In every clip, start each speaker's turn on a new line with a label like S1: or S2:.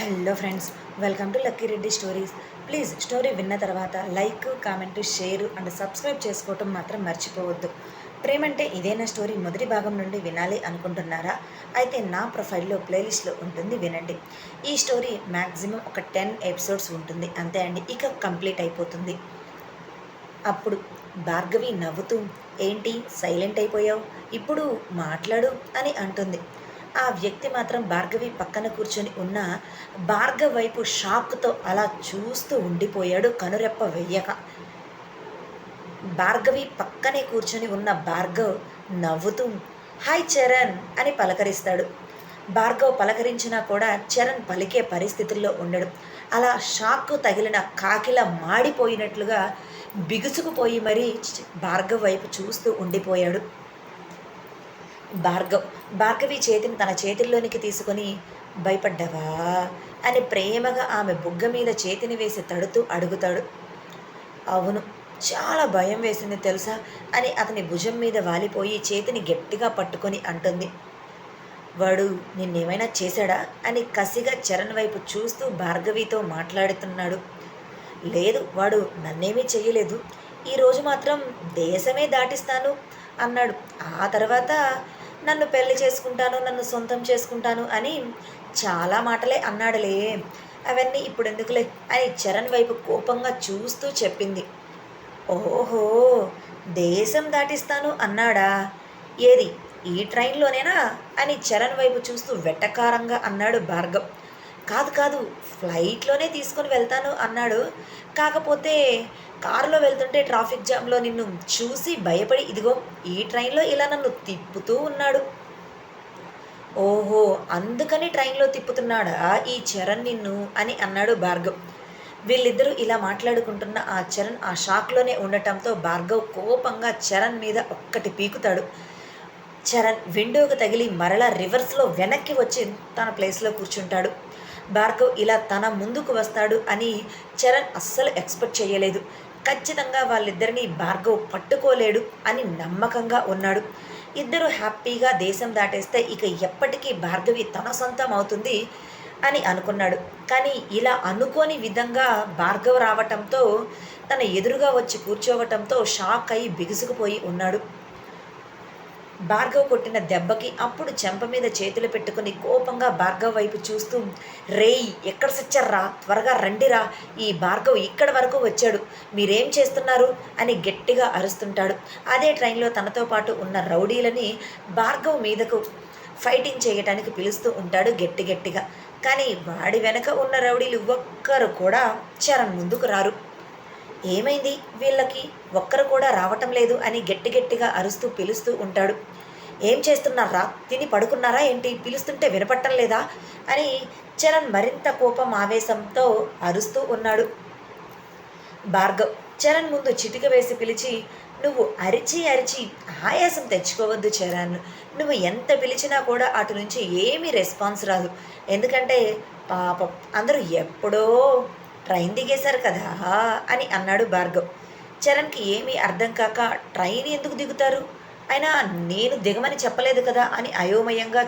S1: Hello friends welcome to lucky Reddy stories please story విన్న తర్వాత like comment share and subscribe చేసుకోవటం మాత్రం మర్చిపోవద్దు. ప్రేమంటే ఇదేనా స్టోరీ మొదటి భాగం నుండి వినాలి అనుకుంటున్నారా? అయితే నా ప్రొఫైల్లో ప్లేలిస్ట్లో ఉంటుంది వినండి. ఈ స్టోరీ మ్యాక్సిమం ఒక టెన్ ఎపిసోడ్స్ ఉంటుంది. అంతే అండి ఇక కంప్లీట్ అయిపోతుంది. అప్పుడు భార్గవి నవ్వుతూ ఏంటి సైలెంట్ అయిపోయావు? ఇప్పుడు మాట్లాడు అని అంటుంది. ఆ వ్యక్తి మాత్రం భార్గవి పక్కన కూర్చొని ఉన్న భార్గవ్ వైపు షాక్తో అలా చూస్తూ ఉండిపోయాడు కనురెప్ప వెయ్యక. భార్గవి పక్కనే కూర్చొని ఉన్న భార్గవ్ నవ్వుతూ హాయ్ చరణ్ అని పలకరిస్తాడు. భార్గవ్ పలకరించినా కూడా చరణ్ పలికే పరిస్థితుల్లో ఉండడు. అలా షాక్ తగిలిన కాకిలా మాడిపోయినట్లుగా బిగుసుకుపోయి మరీ భార్గవ్ వైపు చూస్తూ ఉండిపోయాడు. భార్గవ్ భార్గవి చేతిని తన చేతుల్లోనికి తీసుకొని భయపడ్డావా? అని ప్రేమగా ఆమె బుగ్గ మీద చేతిని వేసి తడుతూ అడుగుతాడు. అవును చాలా భయం వేసింది తెలుసా? అని అతని భుజం మీద వాలిపోయి చేతిని గట్టిగా పట్టుకొని అంటుంది. వాడు నిన్నేమైనా చేశాడా? అని కసిగా చరణ్ వైపు చూస్తూ భార్గవితో మాట్లాడుతున్నాడు. లేదు వాడు నన్నేమీ చెయ్యలేదు. ఈరోజు మాత్రం దేశమే దాటిస్తాను అన్నాడు. ఆ తర్వాత నన్ను పెళ్ళి చేసుకుంటాను నన్ను సొంతం చేసుకుంటాను అని చాలా మాటలే అన్నాడులే. అవన్నీ ఇప్పుడు ఎందుకులే? అని చరణ్ వైపు కోపంగా చూస్తూ చెప్పింది. ఓహో దేశం దాటిస్తాను అన్నాడా? ఏది ఈ ట్రైన్లోనేనా? అని చరణ్ వైపు చూస్తూ వెట్టకారంగా అన్నాడు భార్గవ్. కాదు కాదు ఫ్లైట్లోనే తీసుకొని వెళ్తాను అన్నాడు. కాకపోతే కారులో వెళ్తుంటే ట్రాఫిక్ జామ్లో నిన్ను చూసి భయపడి ఇదిగో ఈ ట్రైన్లో ఇలా నన్ను తిప్పుతూ ఉన్నాడు. ఓహో అందుకని ట్రైన్లో తిప్పుతున్నాడా ఈ చరణ్ నిన్ను అని అన్నాడు భార్గవ్. వీళ్ళిద్దరూ ఇలా మాట్లాడుకుంటున్న ఆ చరణ్ ఆ షాక్లోనే ఉండటంతో భార్గవ్ కోపంగా చరణ్ మీద ఒక్కటి పీకుతాడు. చరణ్ విండోకు తగిలి మరలా రివర్స్లో వెనక్కి వచ్చి తన ప్లేస్లో కూర్చుంటాడు. భార్గవ్ ఇలా తన ముందుకు వస్తాడు అని చరణ్ అస్సలు ఎక్స్పెక్ట్ చేయలేదు. ఖచ్చితంగా వాళ్ళిద్దరినీ భార్గవ్ పట్టుకోలేడు అని నమ్మకంగా ఉన్నాడు. ఇద్దరు హ్యాపీగా దేశం దాటేస్తే ఇక ఎప్పటికీ భార్గవి తన సొంతం అవుతుంది అని అనుకున్నాడు. కానీ ఇలా అనుకోని విధంగా భార్గవ్ రావటంతో తన ఎదురుగా వచ్చి కూర్చోవటంతో షాక్ అయి బిగుసుకుపోయి ఉన్నాడు. భార్గవ్ కొట్టిన దెబ్బకి అప్పుడు చెంప మీద చేతులు పెట్టుకుని కోపంగా భార్గవ్ వైపు చూస్తూ రేయ్ ఎక్కడ సచ్చారా త్వరగా రండిరా. ఈ భార్గవ్ ఇక్కడ వరకు వచ్చాడు. మీరేం చేస్తున్నారు? అని గట్టిగా అరుస్తుంటాడు. అదే ట్రైన్లో తనతో పాటు ఉన్న రౌడీలని భార్గవ్ మీదకు ఫైటింగ్ చేయటానికి పిలుస్తూ ఉంటాడు గట్టి గట్టిగా కానీ వాడి వెనక ఉన్న రౌడీలు ఒక్కరు కూడా చరణ్ ముందుకు రారు. ఏమైంది? వీళ్ళకి ఒక్కరు కూడా రావటం లేదు అని గట్టి గట్టిగా అరుస్తూ పిలుస్తూ ఉంటాడు. ఏం చేస్తున్నారా తిని పడుకున్నారా ఏంటి? పిలుస్తుంటే వినపట్టం లేదా? అని చరణ్ మరింత కోపం ఆవేశంతో అరుస్తూ ఉన్నాడు. భార్గవ్ చరణ్ ముందు చిటిక వేసి పిలిచి నువ్వు అరిచి అరిచి ఆయాసం తెచ్చుకోవద్దు చరణ్. నువ్వు ఎంత పిలిచినా కూడా అటు నుంచి ఏమీ రెస్పాన్స్ రాదు. ఎందుకంటే పాపం అందరూ ఎప్పుడో ట్రైన్ దిగేశారు కదా? అని అన్నాడు భార్గవ్. చరణ్కి ఏమీ అర్థం కాక ట్రైన్ ఎందుకు దిగుతారు? అయినా నేను దిగమని చెప్పలేదు కదా అని అయోమయంగా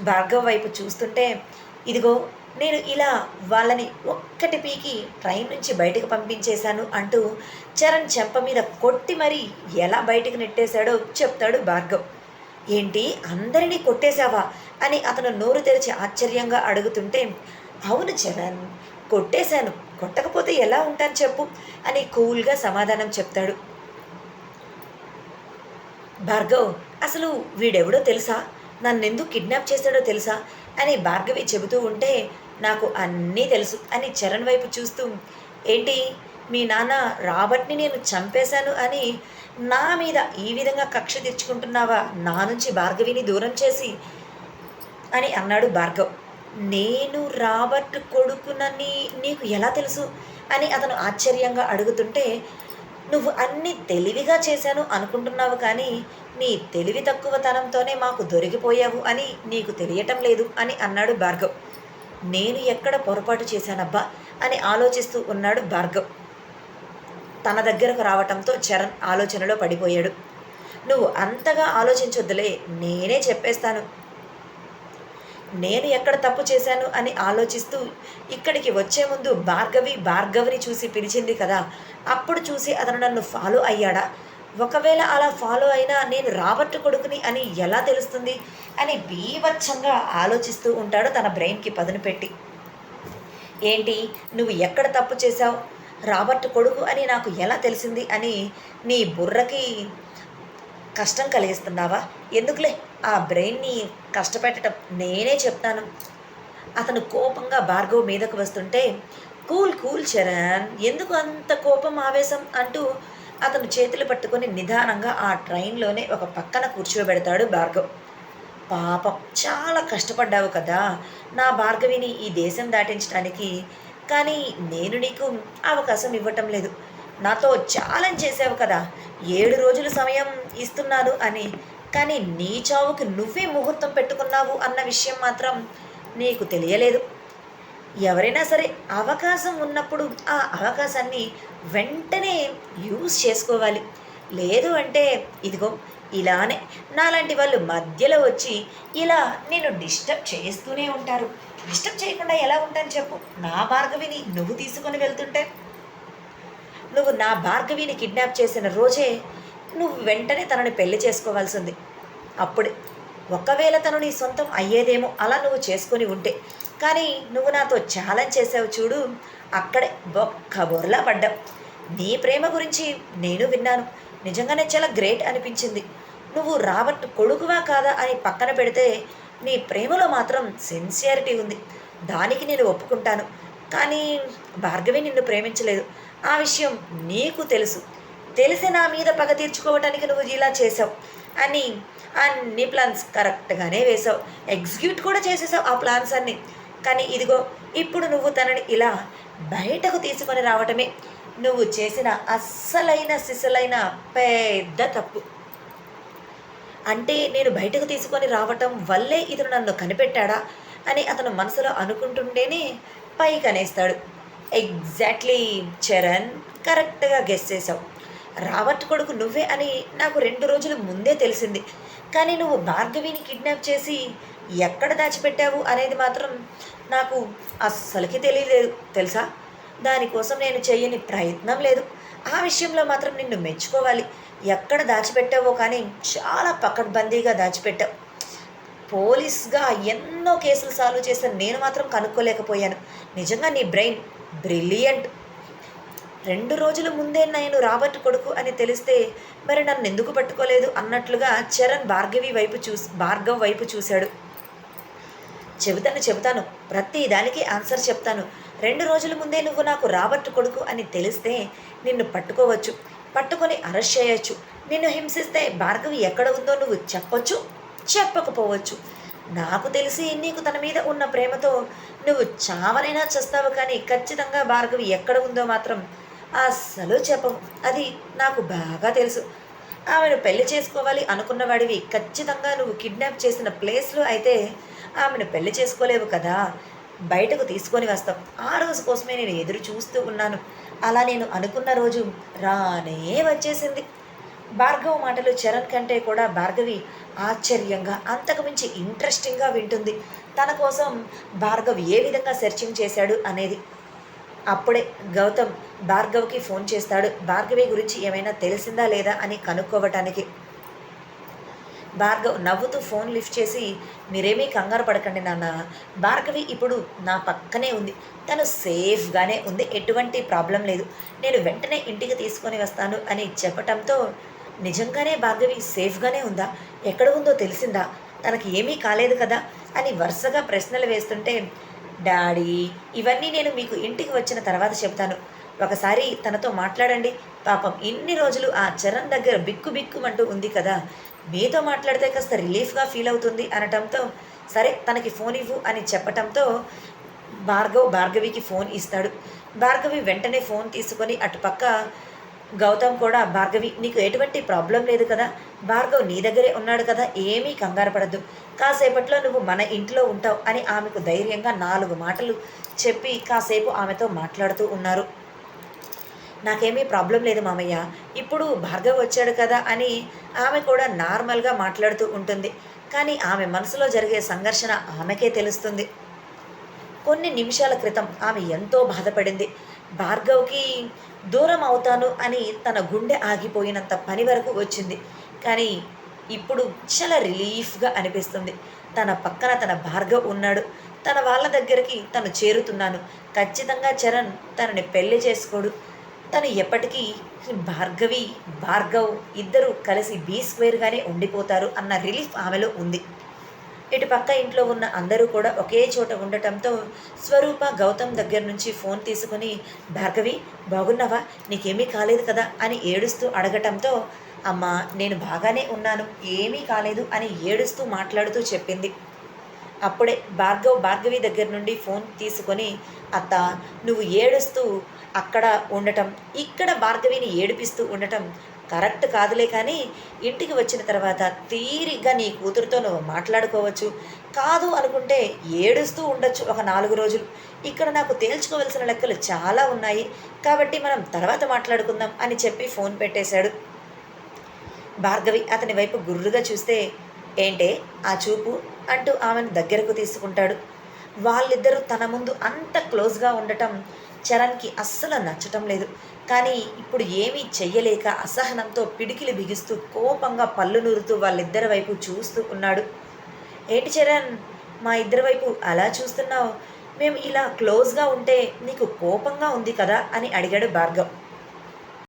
S1: భార్గవ్ వైపు చూస్తుంటే ఇదిగో నేను ఇలా వాళ్ళని ఒక్కటి పీకి ట్రైన్ నుంచి బయటకు పంపించేశాను అంటూ చరణ్ చెంప మీద కొట్టి మరీ ఎలా బయటకు నెట్టేశాడో చెప్తాడు భార్గవ్. ఏంటి అందరినీ కొట్టేశావా? అని అతను నోరు తెరిచి ఆశ్చర్యంగా అడుగుతుంటే అవును చరణ్ కొట్టేశాను. కొట్టకపోతే ఎలా ఉంటాను చెప్పు? అని కూల్గా సమాధానం చెప్తాడు. భార్గవ్ అసలు వీడెవడో తెలుసా? నన్నెందుకు కిడ్నాప్ చేశాడో తెలుసా? అని భార్గవి చెబుతూ ఉంటే నాకు అన్నీ తెలుసు అని చరణ్ వైపు చూస్తూ ఏంటి? మీ నాన్న రాబర్ట్ని నేను చంపేశాను అని నా మీద ఈ విధంగా కక్ష తెచ్చుకుంటున్నావా నా నుంచి భార్గవిని దూరం చేసి అని అన్నాడు భార్గవ్. నేను రాబర్ట్ కొడుకునని నీకు ఎలా తెలుసు? అని అతను ఆశ్చర్యంగా అడుగుతుంటే నువ్వు అన్ని తెలివిగా చేశాను అనుకుంటున్నావు కానీ నీ తెలివి తక్కువతనంతోనే మాకు దొరికిపోయావు అని నీకు తెలియటం లేదు అని అన్నాడు భార్గవ్. నేను ఎక్కడ పొరపాటు చేశానబ్బా? అని ఆలోచిస్తూ ఉన్నాడు భార్గవ్. తన దగ్గరకు రావటంతో చరణ్ ఆలోచనలో పడిపోయాడు. నువ్వు అంతగా ఆలోచించొద్దులే నేనే చెప్పేస్తాను. నేను ఎక్కడ తప్పు చేశాను అని ఆలోచిస్తూ ఇక్కడికి వచ్చే ముందు భార్గవి భార్గవిని చూసి పిలిచింది కదా. అప్పుడు చూసి అతను నన్ను ఫాలో అయ్యాడా? ఒకవేళ అలా ఫాలో అయినా నేను రాబట్టు కొడుకుని అని ఎలా తెలుస్తుంది? అని బీభత్సంగా ఆలోచిస్తూ ఉంటాడు తన బ్రెయిన్కి పదును పెట్టి. ఏంటి? నువ్వు ఎక్కడ తప్పు చేశావు? రాబర్ట్ కొడుకు అని నాకు ఎలా తెలిసింది? అని నీ బుర్రకి కష్టం కలిగిస్తున్నావా? ఎందుకులే? ఆ బ్రెయిన్ని కష్టపెట్టడం నేనే చెప్తాను. అతను కోపంగా భార్గవ్ మీదకు వస్తుంటే కూల్ కూల్ చరణ్ ఎందుకు అంత కోపం ఆవేశం అంటూ అతను చేతులు పట్టుకొని నిదానంగా ఆ ట్రైన్లోనే ఒక పక్కన కూర్చోబెడతాడు భార్గవ్. పాపం చాలా కష్టపడ్డావు కదా. నా భార్గవిని ఈ దేశం దాటించడానికి కానీ నేను నీకు అవకాశం ఇవ్వటం లేదు. నాతో ఛాలెంజ్ చేసావు కదా. ఏడు రోజులు సమయం ఇస్తున్నాను అని. కానీ నీ చావుకి నువ్వే ముహూర్తం పెట్టుకున్నావు అన్న విషయం మాత్రం నీకు తెలియలేదు. ఎవరైనా సరే అవకాశం ఉన్నప్పుడు ఆ అవకాశాన్ని వెంటనే యూజ్ చేసుకోవాలి. లేదు అంటే ఇదిగో ఇలానే నాలాంటి వాళ్ళు మధ్యలో వచ్చి ఇలా నేను డిస్టర్బ్ చేస్తూనే ఉంటారు. డిస్టర్బ్ చేయకుండా ఎలా ఉంటాను చెప్పు? నా భార్గవిని నువ్వు తీసుకొని వెళ్తుంటే నువ్వు నా భార్గవిని కిడ్నాప్ చేసిన రోజే నువ్వు వెంటనే తనని పెళ్ళి చేసుకోవాల్సింది. అప్పుడే ఒకవేళ తను నీ సొంతం అయ్యేదేమో అలా నువ్వు చేసుకొని ఉంటే. కానీ నువ్వు నాతో ఛాలెంజ్ చేసావు చూడు అక్కడే బొక్క బొర్లా పడ్డావు. నీ ప్రేమ గురించి నేను విన్నాను. నిజంగానే చాలా గ్రేట్ అనిపించింది. నువ్వు రాబర్ట్ కొడుకువా కాదా అని పక్కన పెడితే నీ ప్రేమలో మాత్రం సిన్సియారిటీ ఉంది. దానికి నేను ఒప్పుకుంటాను. కానీ భార్గవి నిన్ను ప్రేమించలేదు. ఆ విషయం నీకు తెలుసు. తెలిసి నా మీద పగ తీర్చుకోవటానికి నువ్వు ఇలా చేసావు అని అన్ని ప్లాన్స్ కరెక్ట్గానే వేసావు ఎగ్జిక్యూట్ కూడా చేసేసావు ఆ ప్లాన్స్ అన్నీ. కానీ ఇదిగో ఇప్పుడు నువ్వు తనని ఇలా బయటకు తీసుకొని రావటమే నువ్వు చేసిన అస్సలైన సిసలైన పెద్ద తప్పు. అంటే నేను బయటకు తీసుకొని రావటం వల్లే ఇతను నన్ను కనిపెట్టాడా అని అతను మనసులో అనుకుంటుంటేనే పైకి అనేస్తాడు. ఎగ్జాక్ట్లీ చరణ్ కరెక్ట్గా గెస్ చేసావు రాబర్ట్ కొడుకు నువ్వే అని నాకు రెండు రోజుల ముందే తెలిసింది. కానీ నువ్వు భార్గవిని కిడ్నాప్ చేసి ఎక్కడ దాచిపెట్టావు అనేది మాత్రం నాకు అస్సలకి తెలియలేదు. తెలుసా? దానికోసం నేను చేయని ప్రయత్నం లేదు. ఆ విషయంలో మాత్రం నిన్ను మెచ్చుకోవాలి. ఎక్కడ దాచిపెట్టావో కానీ చాలా పకడ్బందీగా దాచిపెట్టావు. పోలీస్గా ఎన్నో కేసులు సాల్వ్ చేసిన నేను మాత్రం కనుక్కోలేకపోయాను. నిజంగా నీ బ్రెయిన్ బ్రిలియంట్. రెండు రోజుల ముందే నేను రాబర్ట్ కొడుకు అని తెలిస్తే మరి నన్ను ఎందుకు పట్టుకోలేదు? అన్నట్లుగా చరణ్ భార్గవి వైపు చూసి భార్గవ్ వైపు చూశాడు. చెబుతాను చెబుతాను. ప్రతి దానికి ఆన్సర్ చెప్తాను. రెండు రోజుల ముందే నువ్వు నాకు రాబర్ట్ కొడుకు అని తెలిస్తే నిన్ను పట్టుకోవచ్చు. పట్టుకొని అరెస్ట్ చేయొచ్చు. నిన్ను హింసిస్తే భార్గవి ఎక్కడ ఉందో నువ్వు చెప్పొచ్చు చెప్పకపోవచ్చు. నాకు తెలిసి నీకు తన మీద ఉన్న ప్రేమతో నువ్వు చావనైనా చేస్తావు కానీ ఖచ్చితంగా భార్గవి ఎక్కడ ఉందో మాత్రం అస్సలు చెప్పవు. అది నాకు బాగా తెలుసు. ఆమెను పెళ్ళి చేసుకోవాలి అనుకున్నవాడివి ఖచ్చితంగా నువ్వు కిడ్నాప్ చేసిన ప్లేస్లో అయితే ఆమెను పెళ్ళి చేసుకోలేవు కదా. బయటకు తీసుకొని వస్తాం. ఆ రోజు కోసమే నేను ఎదురు చూస్తూ ఉన్నాను. అలా నేను అనుకున్న రోజు రానే వచ్చేసింది. భార్గవ్ మాటలు చరణ్ కంటే కూడా భార్గవి ఆశ్చర్యంగా అంతకుమించి ఇంట్రెస్టింగ్గా వింటుంది. తన కోసం భార్గవ్ ఏ విధంగా సెర్చింగ్ చేశాడు అనేది అప్పుడే గౌతమ్ భార్గవ్కి ఫోన్ చేస్తాడు. భార్గవి గురించి ఏమైనా తెలిసిందా లేదా అని కనుక్కోవటానికి. భార్గవ్ నవ్వుతూ ఫోన్ లిఫ్ట్ చేసి మీరేమీ కంగారు పడకండి నాన్న. భార్గవి ఇప్పుడు నా పక్కనే ఉంది. తను సేఫ్గానే ఉంది. ఎటువంటి ప్రాబ్లం లేదు. నేను వెంటనే ఇంటికి తీసుకొని వస్తాను అని చెప్పటంతో నిజంగానే భార్గవి సేఫ్గానే ఉందా? ఎక్కడ ఉందో తెలిసిందా? తనకి ఏమీ కాలేదు కదా? అని వరుసగా ప్రశ్నలు వేస్తుంటే డాడీ ఇవన్నీ నేను మీకు ఇంటికి వచ్చిన తర్వాత చెప్తాను ఒకసారి తనతో మాట్లాడండి. పాపం ఇన్ని రోజులు ఆ చరణ్ దగ్గర బిక్కు బిక్కుమంటూ ఉంది కదా. మీతో మాట్లాడితే కాస్త రిలీఫ్గా ఫీల్ అవుతుంది అనటంతో సరే తనకి ఫోన్ ఇవ్వు అని చెప్పటంతో భార్గవ్ భార్గవికి ఫోన్ ఇస్తాడు. భార్గవి వెంటనే ఫోన్ తీసుకొని అటుపక్క గౌతమ్ కూడా భార్గవి నీకు ఎటువంటి ప్రాబ్లం లేదు కదా? భార్గవ్ నీ దగ్గరే ఉన్నాడు కదా ఏమీ కంగారు పడద్దు. కాసేపట్లో నువ్వు మన ఇంట్లో ఉంటావు అని ఆమెకు ధైర్యంగా నాలుగు మాటలు చెప్పి కాసేపు ఆమెతో మాట్లాడుతూ ఉన్నారు. నాకేమీ ప్రాబ్లం లేదు మామయ్య. ఇప్పుడు భార్గవ్ వచ్చాడు కదా అని ఆమె కూడా నార్మల్గా మాట్లాడుతూ ఉంటుంది. కానీ ఆమె మనసులో జరిగే సంఘర్షణ ఆమెకే తెలుస్తుంది. కొన్ని నిమిషాల క్రితం ఆమె ఎంతో బాధపడింది. భార్గవ్కి దూరం అవుతాను అని తన గుండె ఆగిపోయినంత పని వరకు వచ్చింది. కానీ ఇప్పుడు చాలా రిలీఫ్గా అనిపిస్తుంది. తన పక్కన తన భార్గవ్ ఉన్నాడు. తన వాళ్ళ దగ్గరికి తను చేరుతున్నాను. ఖచ్చితంగా చరణ్ తనని పెళ్ళి చేసుకోడు. తను ఎప్పటికీ భార్గవి భార్గవ్ ఇద్దరు కలిసి బీ స్క్వేర్గానే ఉండిపోతారు అన్న రిలీఫ్ ఆమెలో ఉంది. ఇటు పక్క ఇంట్లో ఉన్న అందరూ కూడా ఒకే చోట ఉండటంతో స్వరూప గౌతమ్ దగ్గర నుంచి ఫోన్ తీసుకుని భార్గవి బాగున్నావా? నీకేమీ కాలేదు కదా? అని ఏడుస్తూ అడగటంతో అమ్మా నేను బాగానే ఉన్నాను. ఏమీ కాలేదు అని ఏడుస్తూ మాట్లాడుతూ చెప్పింది. అప్పుడే భార్గవ్ భార్గవి దగ్గర నుండి ఫోన్ తీసుకొని అత్త నువ్వు ఏడుస్తూ అక్కడ ఉండటం ఇక్కడ భార్గవిని ఏడిపిస్తూ ఉండటం కరెక్ట్ కాదులే కానీ ఇంటికి వచ్చిన తర్వాత తీరిగ్గా నీ కూతురుతో నువ్వు మాట్లాడుకోవచ్చు. కాదు అనుకుంటే ఏడుస్తూ ఉండొచ్చు ఒక నాలుగు రోజులు. ఇక్కడ నాకు తేల్చుకోవలసిన లెక్కలు చాలా ఉన్నాయి. కాబట్టి మనం తర్వాత మాట్లాడుకుందాం అని చెప్పి ఫోన్ పెట్టేశాడు. భార్గవి అతని వైపు గుర్రుగా చూస్తే ఏంటే ఆ చూపు? అంటూ ఆమెను దగ్గరకు తీసుకుంటాడు. వాళ్ళిద్దరూ తన ముందు అంత క్లోజ్గా ఉండటం చరణ్కి అస్సలు నచ్చటం లేదు. కానీ ఇప్పుడు ఏమీ చెయ్యలేక అసహనంతో పిడికిలి బిగిస్తూ కోపంగా పళ్ళు నూరుతూ వాళ్ళిద్దరి వైపు చూస్తూ ఉన్నాడు. ఏంటి చరణ్ మా ఇద్దరి వైపు అలా చూస్తున్నావు? మేము ఇలా క్లోజ్గా ఉంటే నీకు కోపంగా ఉంది కదా? అని అడిగాడు భార్గవ్.